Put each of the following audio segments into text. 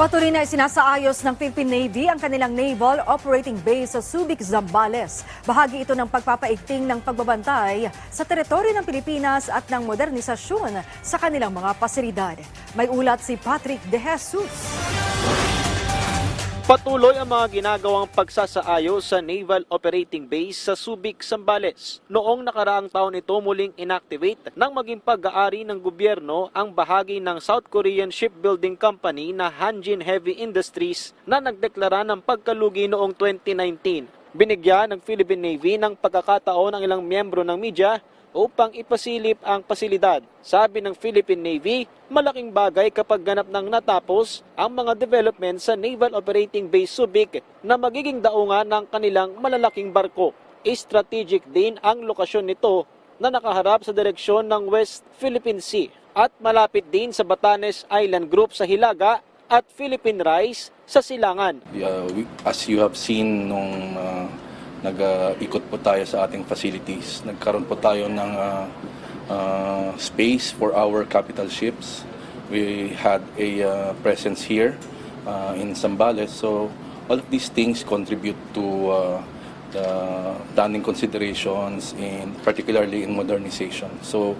Patuloy na isinasaayos ng Philippine Navy ang kanilang naval operating base sa Subic, Zambales. Bahagi ito ng pagpapaigting ng pagbabantay sa teritoryo ng Pilipinas at ng modernisasyon sa kanilang mga pasilidad. May ulat si Patrick De Jesus. Patuloy ang mga ginagawang pagsasaayos sa Naval Operating Base sa Subic, Sambales. Noong nakaraang taon ito muling inactivate nang maging pag-aari ng gobyerno ang bahagi ng South Korean Shipbuilding Company na Hanjin Heavy Industries na nagdeklara ng pagkalugi noong 2019. Binigyan ng Philippine Navy ng pagkakataon ang ilang miyembro ng media upang ipasilip ang pasilidad. Sabi ng Philippine Navy, malaking bagay kapag ganap nang natapos ang mga development sa Naval Operating Base Subic na magiging daungan ng kanilang malalaking barko. Strategic din ang lokasyon nito na nakaharap sa direksyon ng West Philippine Sea at malapit din sa Batanes Island Group sa Hilaga at Philippine Rise sa Silangan. Uh, we- as you have seen nung uh, nag-ikot po tayo sa ating facilities, nagkaroon po tayo ng uh, uh, space for our capital ships. We had a uh, presence here uh, in Zambales. So all of these things contribute to uh, the planning considerations in particularly in modernization. So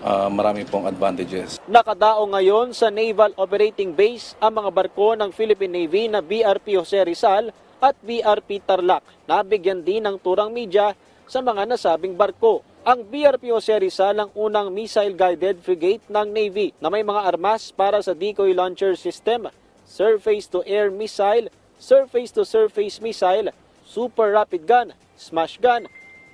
uh, marami pong advantages. Nakadao ngayon sa Naval Operating Base ang mga barko ng Philippine Navy na BRP Jose Rizal at BRP Tarlac. Nabigyan din ng turang media sa mga nasabing barko. Ang BRP Jose Rizal ang unang missile-guided frigate ng Navy na may mga armas para sa decoy launcher system, surface-to-air missile, surface-to-surface missile, super rapid gun, smash gun,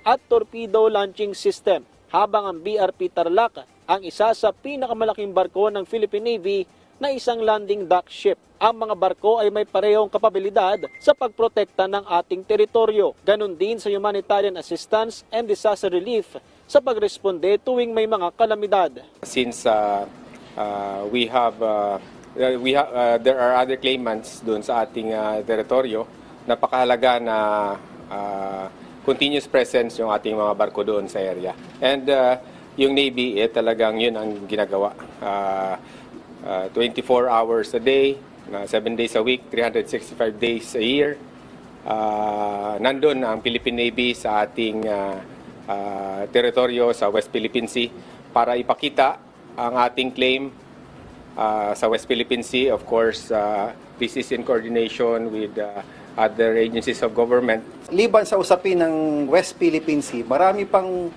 at torpedo launching system. Habang ang BRP Tarlac ang isa sa pinakamalaking barko ng Philippine Navy na isang landing dock ship. Ang mga barko ay may parehong kapabilidad sa pagprotekta ng ating teritoryo. Ganon din sa humanitarian assistance and disaster relief sa pagresponde tuwing may mga kalamidad. since uh, uh, we have uh, uh, we ha- uh, there are other claimants doon sa ating uh, teritoryo napakahalaga na uh, continuous presence yung ating mga barko doon sa area and uh, yung navy eh talagang yun ang ginagawa uh, uh, 24 hours a day na 7 days a week 365 days a year uh, nandun ang Philippine Navy sa ating uh, uh, teritoryo sa West Philippine Sea para ipakita ang ating claim uh, sa West Philippine Sea. Of course, uh, this is in coordination with uh, other agencies of government Liban sa usapin ng West Philippine Sea, marami pang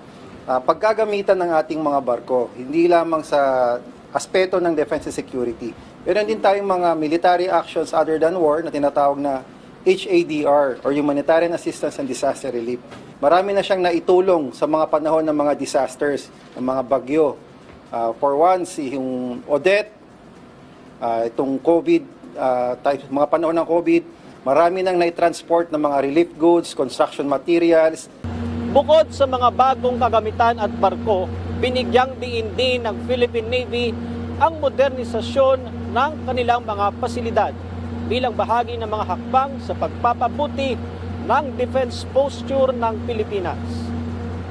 ah, paggagamitan ng ating mga barko. Hindi lamang sa aspeto ng defense and security. Meron din tayong mga military actions other than war na tinatawag na HADR or Humanitarian Assistance and Disaster Relief. Marami na siyang naitulong sa mga panahon ng mga disasters, ng mga bagyo. Ah, for one, si yung Odette, Ah, itong COVID, ah, type, mga panahon ng COVID, marami nang nai-transport ng mga relief goods, construction materials, Bukod sa mga bagong kagamitan at barko, binigyang diin din ng Philippine Navy ang modernisasyon ng kanilang mga pasilidad bilang bahagi ng mga hakbang sa pagpapabuti ng defense posture ng Pilipinas.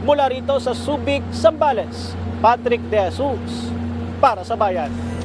Mula rito sa Subic, Sambales, Patrick De Jesus para sa Bayan.